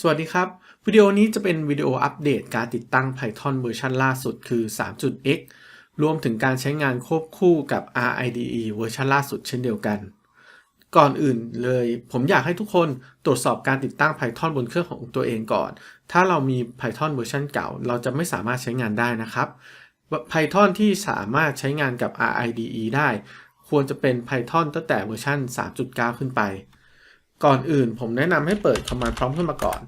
สวัสดีครับ วิดีโอนี้จะเป็นวิดีโออัปเดตการติดตั้ง Python เวอร์ชันล่าสุดคือ 3.x รวมถึงการใช้งานควบคู่กับ RIDE เวอร์ชันล่าสุดเช่นเดียวกัน ก่อนอื่นเลย ผมอยากให้ทุกคนตรวจสอบการติดตั้ง Python บนเครื่องของตัวเองก่อน ถ้าเรามี Python เวอร์ชันเก่า เราจะไม่สามารถใช้งานได้นะครับ Python ที่สามารถใช้งานกับ RIDE ได้ ควรจะเป็น Python ตั้งแต่เวอร์ชัน3.9 ขึ้นไป ก่อนอื่นผมแนะนำให้เปิด Command Prompt ขึ้นมาก่อน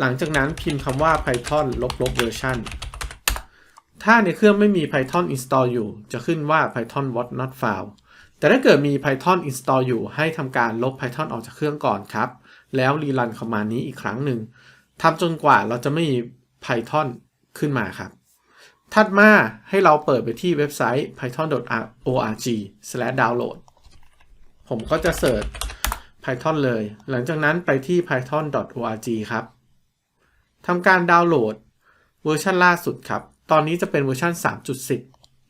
หลังจากนั้นพิมพ์คำว่า Python ลบลบ version ถ้าในเครื่องไม่มี Python install อยู่ จะขึ้นว่า Python was not found แต่ถ้าเกิดมี Python install อยู่ให้ทำการลบ Python ออกจากเครื่องก่อนครับ แล้วรีรันคอมมานด์นี้อีกครั้งหนึ่งทำจนกว่าเราจะไม่มี Python ขึ้นมาครับ ถัดมาให้เราเปิดไปที่เว็บไซต์ python.org/download ผมก็จะเสิร์ช Python เลย หลังจากนั้นไปที่ python.org ครับทำการดาวน์โหลดเวอร์ชันล่าสุดครับ ตอนนี้จะเป็นเวอร์ชัน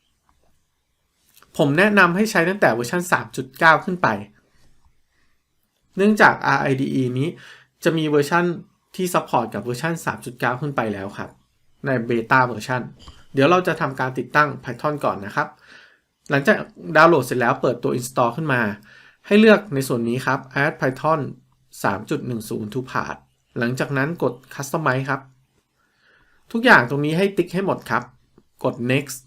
3.10 ผมแนะนำให้ใช้ตั้งแต่เวอร์ชัน3.9 ขึ้นไป เนื่องจาก RIDE นี้จะมีเวอร์ชันที่ซัพพอร์ตกับเวอร์ชัน3.9 ขึ้นไปแล้วครับ ในเบต้าเวอร์ชันเดี๋ยวเราจะทำการติดตั้ง Python ก่อนนะครับ หลังจากดาวน์โหลดเสร็จแล้วเปิดตัว install ขึ้นมา ให้เลือกในส่วนนี้ครับ add python 3.10 to path หลังจากนั้นกด customize ครับ ทุกอย่างตรงนี้ให้ติ๊กให้หมดครับ กด next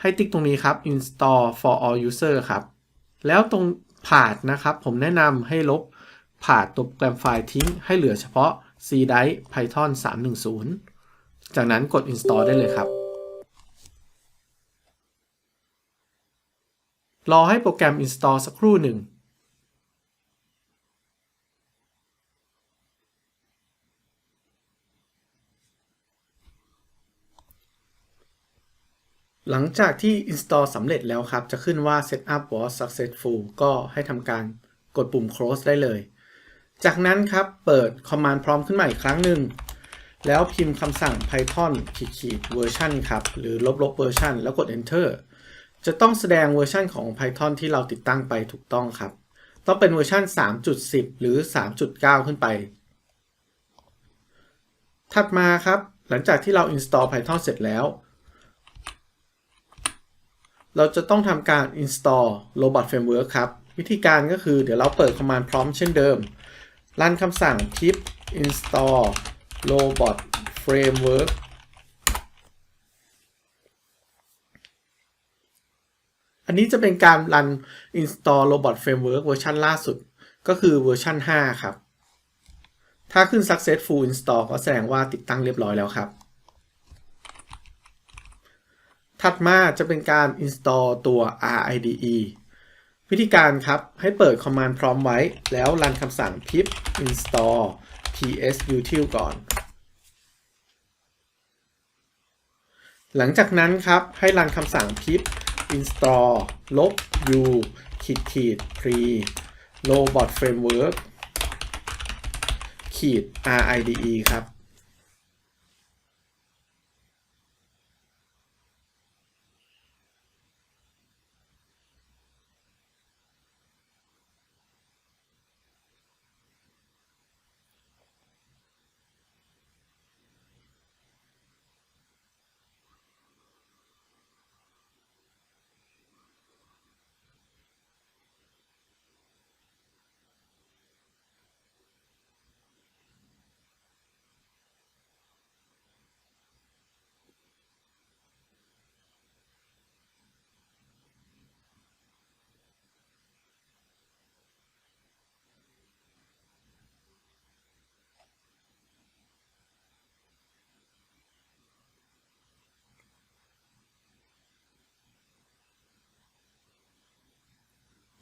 ให้ติ๊กตรงนี้ครับ install for all user ครับ แล้วตรง path นะครับ ผมแนะนำให้ลบ path ตัวโปรแกรมไฟล์ทิ้ง ให้เหลือเฉพาะ cdice python 310 จากนั้นกด install ได้เลยครับ รอให้โปรแกรม install สักครู่หนึ่ง หลังจากที่ install สำเร็จแล้วครับ จะขึ้นว่า setup was successful ก็ให้ทำการกดปุ่ม close ได้เลย จากนั้นครับ เปิด command prompt ขึ้นมาอีกครั้งหนึ่ง แล้วพิมพ์คำสั่ง python ขีดขีด version ครับ หรือลบลบ version แล้วกด enter จะต้องแสดงเวอร์ชันของ Python ที่เราติดตั้งไปถูกต้องครับ ต้องเป็นเวอร์ชัน3.10 หรือ 3.9 ขึ้นไป ถัดมาครับ หลังจากที่เรา install Python เสร็จแล้ว เราจะต้องทำการ install robot framework ครับ วิธีการก็คือเดี๋ยวเราเปิด command prompt เช่นเดิม รันคำสั่ง pip install robot framework อันนี้จะเป็นการรัน install robot framework เวอร์ชันล่าสุด ก็คือเวอร์ชัน 5 ครับ ถ้าขึ้น successful install ก็แสดงว่าติดตั้งเรียบร้อยแล้วครับ ถัดมาจะเป็นการ install ตัว RIDE วิธีการครับ ให้เปิด command prompt ไว้ แล้วรันคำสั่ง pip install psutil ก่อน หลังจากนั้นครับ ให้รันคำสั่ง pip install ลบ u ขีดขีด pre robot framework ขีด ride ครับ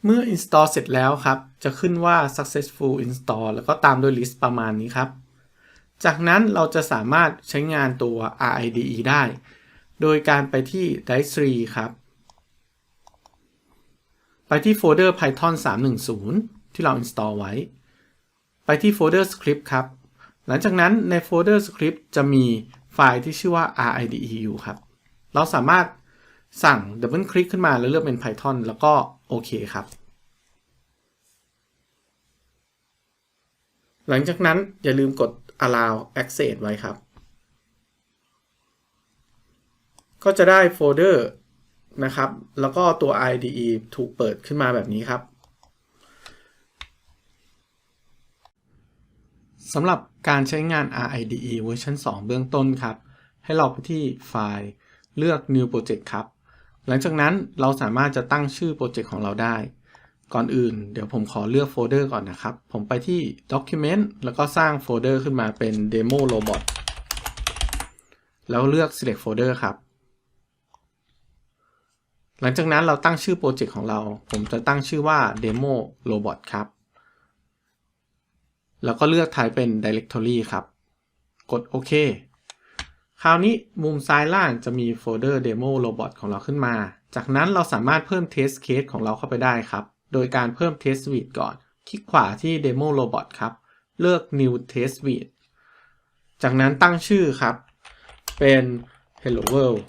เมื่อ install เสร็จแล้วครับ จะขึ้นว่า successful install แล้วก็ตามด้วย list ประมาณนี้ครับ จากนั้นเราจะสามารถใช้งานตัว RIDE ได้ โดยการไปที่ Dice 3ครับ ไปที่โฟลเดอร์ Python 310 ที่เรา install ไว้ ไปที่โฟลเดอร์ script ครับ หลังจากนั้นในโฟลเดอร์ script จะมีไฟล์ที่ชื่อว่า RIDE อยู่ครับ เราสามารถสั่งดับเบิลคลิกขึ้นมาแล้วเลือกเป็น Python แล้วก็ โอเคครับ หลังจากนั้นอย่าลืมกด allow access ไว้ครับ ก็จะได้โฟลเดอร์นะครับ แล้วก็ตัว IDE ถูกเปิดขึ้นมาแบบนี้ครับสำหรับการใช้งาน RIDE เวอร์ชัน2 เบื้องต้นครับ ให้เราไปที่ไฟล์เลือก New Project ครับ หลังจากนั้นเราสามารถจะตั้งชื่อโปรเจกต์ของเราได้ ก่อนอื่น เดี๋ยวผมขอเลือกโฟลเดอร์ก่อนนะครับ ผมไปที่ Document แล้วก็สร้างโฟลเดอร์ขึ้นมาเป็น Demo Robot แล้วเลือก Select Folder ครับ หลังจากนั้นเราตั้งชื่อโปรเจกต์ของเรา ผมจะตั้งชื่อว่า Demo Robot ครับ แล้วก็เลือก Type เป็น Directory ครับ กดโอเค คราวนี้มุมซ้ายล่างจะมีโฟลเดอร์ Demo Robot ของเราขึ้นมา จากนั้นเราสามารถเพิ่ม Test Case ของเราเข้าไปได้ครับ โดยการเพิ่ม Test Suite ก่อน คลิกขวาที่ Demo Robot ครับ เลือก New Test Suite จากนั้นตั้งชื่อครับ เป็น Hello World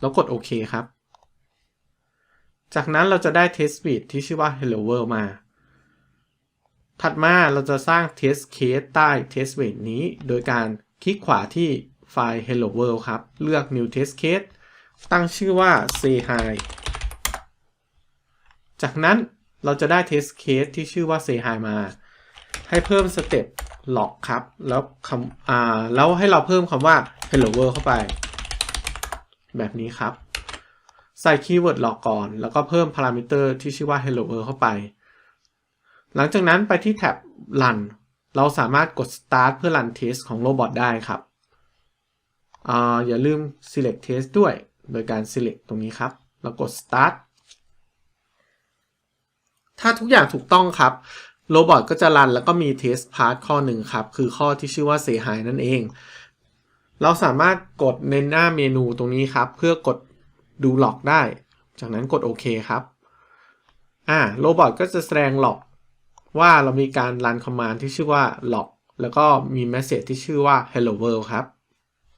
แล้วกดโอเคครับ จากนั้นเราจะได้ Test Suite ที่ชื่อว่า Hello World มา ถัดมาเราจะสร้าง test case ใต้ test suite นี้ โดยการคลิกขวาที่ไฟล์ hello world ครับ เลือก new test case ตั้งชื่อว่า say hi จากนั้นเราจะได้ test case ที่ชื่อว่า say hi มา ให้เพิ่มสเต็ป log ครับ แล้วคำอ่าแล้วให้เราเพิ่มคำว่า hello world เข้าไป แบบนี้ครับ ใส่คีย์เวิร์ด log ก่อน แล้วก็เพิ่มพารามิเตอร์ที่ชื่อว่า hello world เข้าไป หลังจากนั้นไปที่แท็บ Run เราสามารถกด Start เพื่อ Run Test ของโรบอทได้ครับออย่าลืม Select Test ด้วย โดยการ Select ตรงนี้ครับ แล้วกด Start ถ้าทุกอย่างถูกต้องครับ โรบอทก็จะรันแล้วก็มี Test Part ข้อหนึ่งครับ คือข้อที่ชื่อว่า Say Hi นั่นเอง เราสามารถกดในหน้าเมนูตรงนี้ครับ เพื่อกดดูล็อกได้ จากนั้นกดโอเคครับ อ่า โรบอทก็จะแสดงล็อก ว่าเรามีการรันคอมมานด์ที่ชื่อว่า log แล้วก็มี message ที่ชื่อว่า hello world ครับ